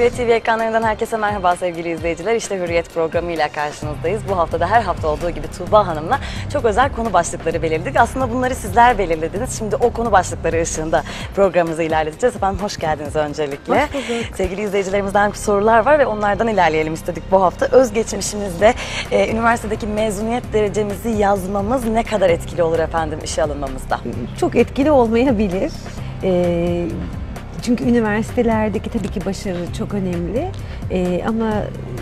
Hürriyet TV ekranlarından herkese merhaba sevgili izleyiciler. İşte Hürriyet programıyla karşınızdayız. Bu hafta da her hafta olduğu gibi Tuğba Hanım'la çok özel konu başlıkları belirledik. Aslında bunları sizler belirlediniz. Şimdi o konu başlıkları ışığında programımızı ilerleteceğiz. Efendim hoş geldiniz öncelikle. Hoş bulduk. Sevgili izleyicilerimizden sorular var ve onlardan ilerleyelim istedik bu hafta. Özgeçmişimizde e, üniversitedeki mezuniyet derecemizi yazmamız ne kadar etkili olur efendim işe alınmamızda? Çok etkili olmayabilir. Ee, çünkü üniversitelerdeki tabii ki başarı çok önemli. Ee, ama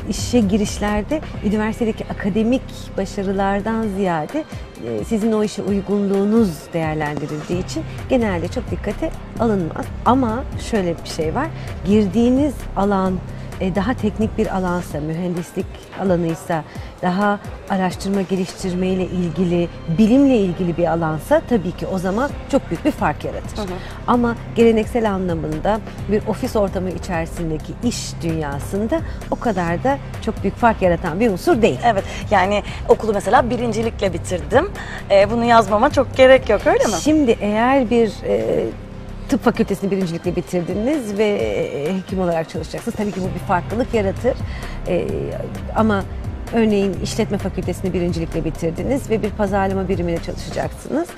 işe girişlerde üniversitedeki akademik başarılardan ziyade e, sizin o işe uygunluğunuz değerlendirildiği için genelde çok dikkate alınmaz. Ama şöyle bir şey var. Girdiğiniz alan daha teknik bir alansa, mühendislik alanıysa, daha araştırma geliştirme ile ilgili, bilimle ilgili bir alansa tabii ki o zaman çok büyük bir fark yaratır. Ama geleneksel anlamında bir ofis ortamı içerisindeki iş dünyasında o kadar da çok büyük fark yaratan bir unsur değil. Evet yani okulu mesela birincilikle bitirdim. E, bunu yazmama çok gerek yok öyle mi? Şimdi eğer bir e, tıp fakültesini birincilikle bitirdiniz ve e, hekim olarak çalışacaksınız. Tabii ki bu bir farklılık yaratır. E, ama örneğin işletme fakültesini birincilikle bitirdiniz ve bir pazarlama birimine çalışacaksınız.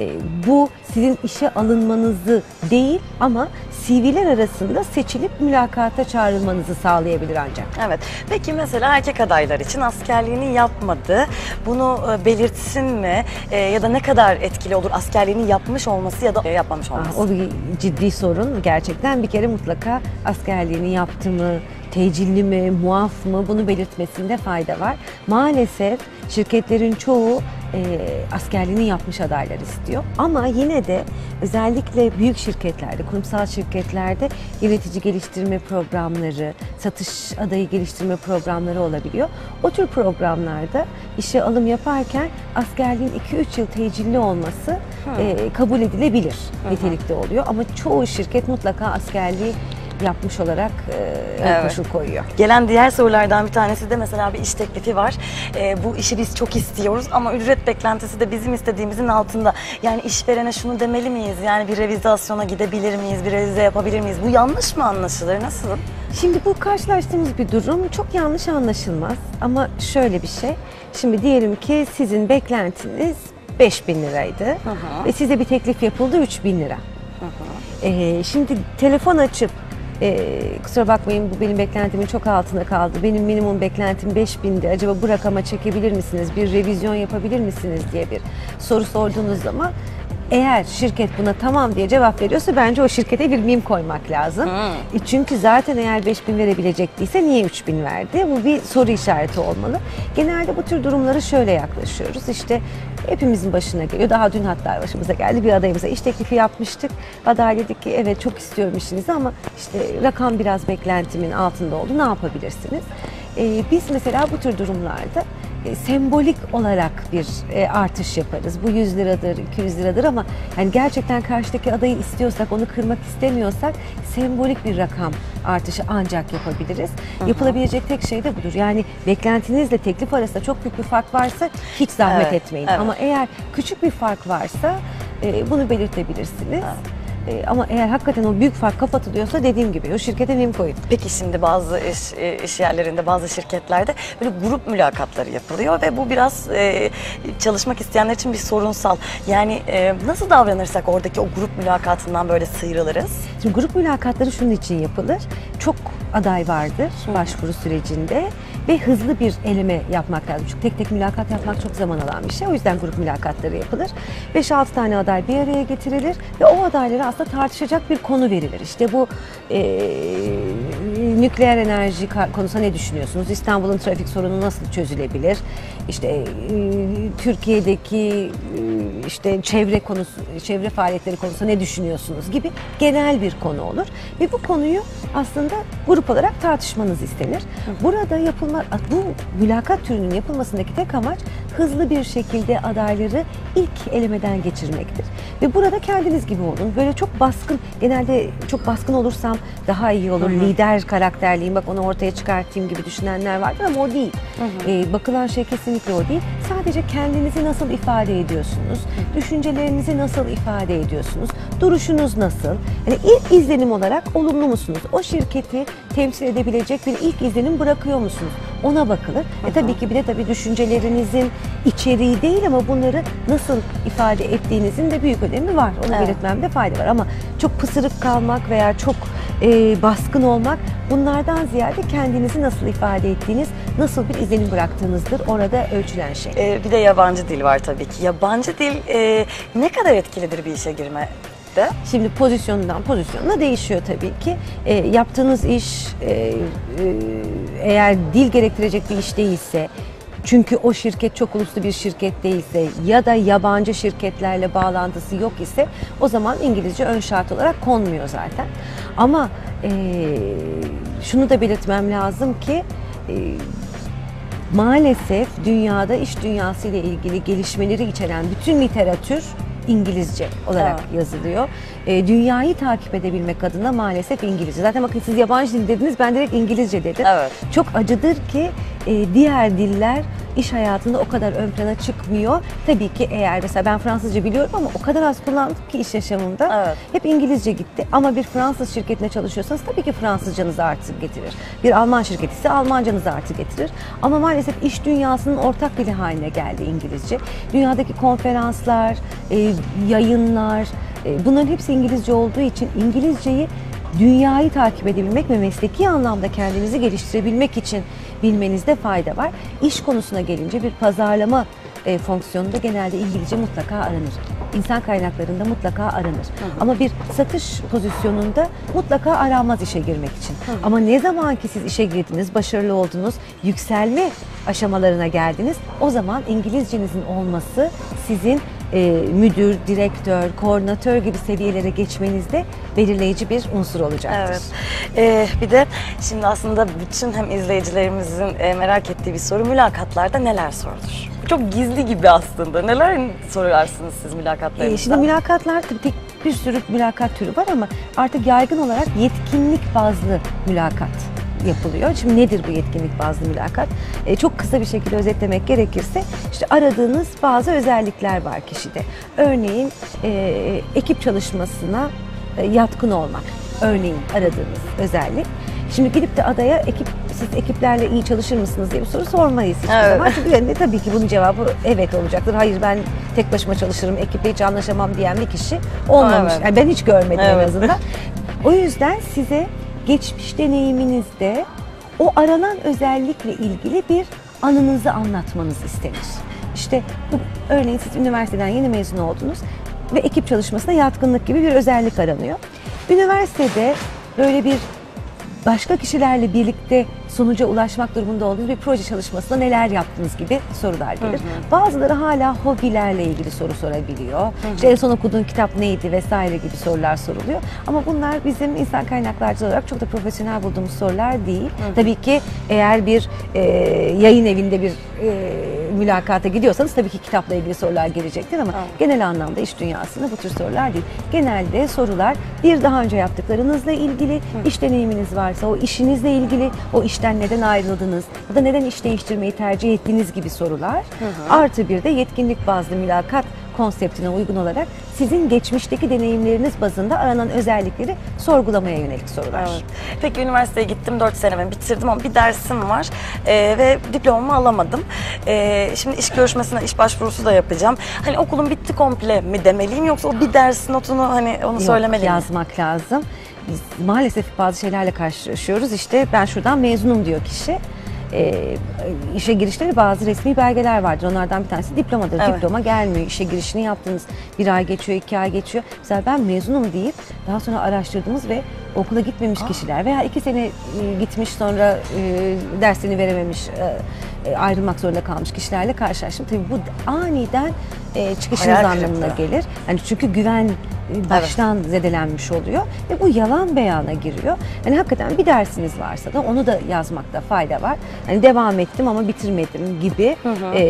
E, bu sizin işe alınmanızı değil ama CV'ler arasında seçilip mülakata çağrılmanızı sağlayabilir ancak. Evet. Peki mesela erkek adaylar için askerliğini yapmadı. Bunu e, belirtsin mi? E, ya da ne kadar etkili olur askerliğini yapmış olması ya da yapmamış olması? Ah, o bir ciddi sorun. Gerçekten bir kere mutlaka askerliğini yaptı mı, tecilli mi, muaf mı bunu belirtmesinde fayda var. Maalesef şirketlerin çoğu e, askerliğini yapmış adaylar istiyor. Ama yine de özellikle büyük şirketlerde, kurumsal şirketlerde yönetici geliştirme programları, satış adayı geliştirme programları olabiliyor. O tür programlarda işe alım yaparken askerliğin 2-3 yıl tecilli olması e, kabul edilebilir nitelikte oluyor. Ama çoğu şirket mutlaka askerliği yapmış olarak e, Evet. koşul koyuyor. Gelen diğer sorulardan bir tanesi de mesela bir iş teklifi var. E, bu işi biz çok istiyoruz ama ücret beklentisi de bizim istediğimizin altında. Yani işverene şunu demeli miyiz? Yani bir revizasyona gidebilir miyiz? Bir revize yapabilir miyiz? Bu yanlış mı anlaşılır? Nasıl? Şimdi bu karşılaştığımız bir durum çok yanlış anlaşılmaz ama şöyle bir şey. Şimdi diyelim ki sizin beklentiniz 5000 liraydı hı. ve size bir teklif yapıldı 3000 lira. Ee, şimdi telefon açıp e, kusura bakmayın bu benim beklentimin çok altında kaldı. Benim minimum beklentim 5000'di. Acaba bu rakama çekebilir misiniz? Bir revizyon yapabilir misiniz diye bir soru sorduğunuz zaman eğer şirket buna tamam diye cevap veriyorsa bence o şirkete bir mim koymak lazım. E Çünkü zaten eğer 5000 verebilecek değilse niye 3000 verdi? Bu bir soru işareti olmalı. Genelde bu tür durumları şöyle yaklaşıyoruz. İşte hepimizin başına geliyor. Daha dün hatta başımıza geldi bir adayımıza iş teklifi yapmıştık. Aday dedi ki evet çok istiyorum işinizi ama işte rakam biraz beklentimin altında oldu. Ne yapabilirsiniz? Ee, biz mesela bu tür durumlarda e, sembolik olarak bir e, artış yaparız. Bu 100 liradır, 200 liradır ama yani gerçekten karşıdaki adayı istiyorsak, onu kırmak istemiyorsak sembolik bir rakam artışı ancak yapabiliriz. Yapılabilecek tek şey de budur. Yani beklentinizle teklif arasında çok büyük bir fark varsa hiç zahmet Evet, etmeyin. evet. Ama eğer küçük bir fark varsa e, bunu belirtebilirsiniz. E, ama eğer hakikaten o büyük fark kapatılıyorsa dediğim gibi o şirkete mim koyun. Peki şimdi bazı iş, e, iş yerlerinde, bazı şirketlerde böyle grup mülakatları yapılıyor ve bu biraz e, çalışmak isteyenler için bir sorunsal. Yani e, nasıl davranırsak oradaki o grup mülakatından böyle sıyrılırız? Şimdi grup mülakatları şunun için yapılır. Çok aday vardır başvuru sürecinde ve hızlı bir eleme yapmak lazım. Çünkü tek tek mülakat yapmak çok zaman alan bir şey. O yüzden grup mülakatları yapılır. 5-6 tane aday bir araya getirilir ve o adaylara aslında tartışacak bir konu verilir. İşte bu e, nükleer enerji konusunda ne düşünüyorsunuz? İstanbul'un trafik sorunu nasıl çözülebilir? İşte e, Türkiye'deki e, işte çevre konusu, çevre faaliyetleri konusunda ne düşünüyorsunuz gibi genel bir konu olur ve bu konuyu aslında grup olarak tartışmanız istenir. Burada yapılma bu mülakat türünün yapılmasındaki tek amaç hızlı bir şekilde adayları ilk elemeden geçirmektir. Ve burada kendiniz gibi olun. Böyle çok baskın, genelde çok baskın olursam daha iyi olur. Lider karakterliyim, bak onu ortaya çıkartayım gibi düşünenler vardır ama o değil. Ee, bakılan şey kesinlikle o değil. Sadece kendinizi nasıl ifade ediyorsunuz, düşüncelerinizi nasıl ifade ediyorsunuz, duruşunuz nasıl? Yani ilk izlenim olarak olumlu musunuz? O şirketi temsil edebilecek bir ilk izlenim bırakıyor musunuz? Ona bakılır. E tabii ki bir de tabii düşüncelerinizin içeriği değil ama bunları nasıl ifade ettiğinizin de büyük önemi var. Onu Evet. belirtmemde fayda var ama çok pısırık kalmak veya çok e, baskın olmak bunlardan ziyade kendinizi nasıl ifade ettiğiniz, nasıl bir izlenim bıraktığınızdır orada ölçülen şey. Ee, bir de yabancı dil var tabii ki. Yabancı dil e, ne kadar etkilidir bir işe girmede? Şimdi pozisyondan pozisyonuna değişiyor tabii ki. E, yaptığınız iş e, e, eğer dil gerektirecek bir iş değilse, çünkü o şirket çok uluslu bir şirket değilse ya da yabancı şirketlerle bağlantısı yok ise o zaman İngilizce ön şart olarak konmuyor zaten. Ama e, şunu da belirtmem lazım ki e, maalesef dünyada iş dünyası ile ilgili gelişmeleri içeren bütün literatür İngilizce olarak Evet. yazılıyor. E, dünyayı takip edebilmek adına maalesef İngilizce. Zaten bakın siz yabancı dil dediniz, ben direkt İngilizce dedim. Evet. Çok acıdır ki e, diğer diller iş hayatında o kadar ön plana çıkmıyor. Tabii ki eğer mesela ben Fransızca biliyorum ama o kadar az kullandım ki iş yaşamımda. Evet. Hep İngilizce gitti ama bir Fransız şirketine çalışıyorsanız tabii ki Fransızcanızı artı getirir. Bir Alman şirketi ise Almancanızı artı getirir. Ama maalesef iş dünyasının ortak dili haline geldi İngilizce. Dünyadaki konferanslar, e, yayınlar e, bunların hepsi İngilizce olduğu için İngilizceyi dünyayı takip edebilmek ve mesleki anlamda kendinizi geliştirebilmek için bilmenizde fayda var. İş konusuna gelince bir pazarlama e, fonksiyonunda genelde İngilizce mutlaka aranır. İnsan kaynaklarında mutlaka aranır. Ama bir satış pozisyonunda mutlaka aranmaz işe girmek için. Ama ne zaman ki siz işe girdiniz, başarılı oldunuz, yükselme aşamalarına geldiniz, o zaman İngilizcenizin olması sizin e, müdür, direktör, koordinatör gibi seviyelere geçmenizde belirleyici bir unsur olacaktır. Evet. Ee, bir de şimdi aslında bütün hem izleyicilerimizin e, merak ettiği bir soru mülakatlarda neler sorulur? Çok gizli gibi aslında. Neler sorarsınız siz Ee, mülakatlarınızda? şimdi mülakatlar tek bir sürü mülakat türü var ama artık yaygın olarak yetkinlik bazlı mülakat yapılıyor. Şimdi nedir bu yetkinlik bazlı mülakat? Ee, çok kısa bir şekilde özetlemek gerekirse işte aradığınız bazı özellikler var kişide. Örneğin e, ekip çalışmasına e, yatkın olmak. Örneğin aradığınız özellik. Şimdi gidip de adaya ekip siz ekiplerle iyi çalışır mısınız diye bir soru sormayız hiçbir Evet. zaman. Çünkü yani tabii ki bunun cevabı evet olacaktır. Hayır ben tek başıma çalışırım, ekiple hiç anlaşamam diyen bir kişi olmamış. Evet. Yani ben hiç görmedim en Evet. azından. O yüzden size geçmiş deneyiminizde o aranan özellikle ilgili bir anınızı anlatmanız istenir. İşte bu, örneğin siz üniversiteden yeni mezun oldunuz ve ekip çalışmasına yatkınlık gibi bir özellik aranıyor. Üniversitede böyle bir başka kişilerle birlikte sonuca ulaşmak durumunda olduğunuz bir proje çalışmasında neler yaptınız gibi sorular gelir. Bazıları hala hobilerle ilgili soru sorabiliyor. İşte en son okuduğun kitap neydi vesaire gibi sorular soruluyor. Ama bunlar bizim insan kaynaklarcı olarak çok da profesyonel bulduğumuz sorular değil. Tabii ki eğer bir e, yayın evinde bir e, mülakata gidiyorsanız tabii ki kitapla ilgili sorular gelecektir ama Evet. genel anlamda iş dünyasında bu tür sorular değil. Genelde sorular bir daha önce yaptıklarınızla ilgili, iş deneyiminiz varsa o işinizle ilgili, o işten neden ayrıldınız ya da neden iş değiştirmeyi tercih ettiğiniz gibi sorular. Artı bir de yetkinlik bazlı mülakat konseptine uygun olarak sizin geçmişteki deneyimleriniz bazında aranan özellikleri sorgulamaya yönelik sorular. Evet. Peki üniversiteye gittim 4 senemi bitirdim ama bir dersim var Ee, ve diplomamı alamadım. Ee, şimdi iş görüşmesine iş başvurusu da yapacağım. Hani okulum bitti komple mi demeliyim yoksa o bir ders notunu hani onu Yok, söylemeliyim yazmak lazım. Biz maalesef bazı şeylerle karşılaşıyoruz. İşte ben şuradan mezunum diyor kişi. Ee, işe girişleri bazı resmi belgeler vardır. Onlardan bir tanesi diplomadır. Evet. Diploma gelmiyor. İşe girişini yaptınız. Bir ay geçiyor, iki ay geçiyor. Mesela ben mezunum deyip daha sonra araştırdığımız ve okula gitmemiş kişiler veya iki sene e, gitmiş sonra e, dersini verememiş, e, e, ayrılmak zorunda kalmış kişilerle karşılaştım. Tabii bu aniden e, çıkışınız Hayal anlamına kırıklığı. gelir. Yani çünkü güven baştan zedelenmiş oluyor ve bu yalan beyana giriyor. Yani hakikaten bir dersiniz varsa da onu da yazmakta fayda var. Yani devam ettim ama bitirmedim gibi E,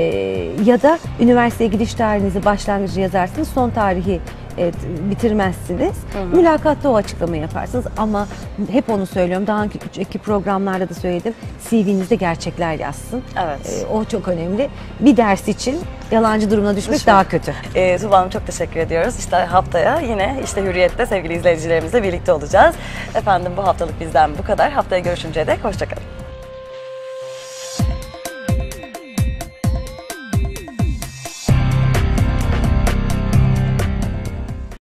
ya da üniversiteye gidiş tarihinizi başlangıcı yazarsınız son tarihi e, bitirmezsiniz. Mülakatta o açıklamayı yaparsınız ama hep onu söylüyorum. Daha önceki programlarda da söyledim. CV'nizde gerçekler yazsın. Evet. E, o çok önemli. Bir ders için yalancı durumuna düşmek Düşmek. daha kötü. Ee, Tuba Hanım çok teşekkür ediyoruz. İşte haftaya yine işte Hürriyet'te sevgili izleyicilerimizle birlikte olacağız. Efendim bu haftalık bizden bu kadar. Haftaya görüşünceye dek hoşçakalın.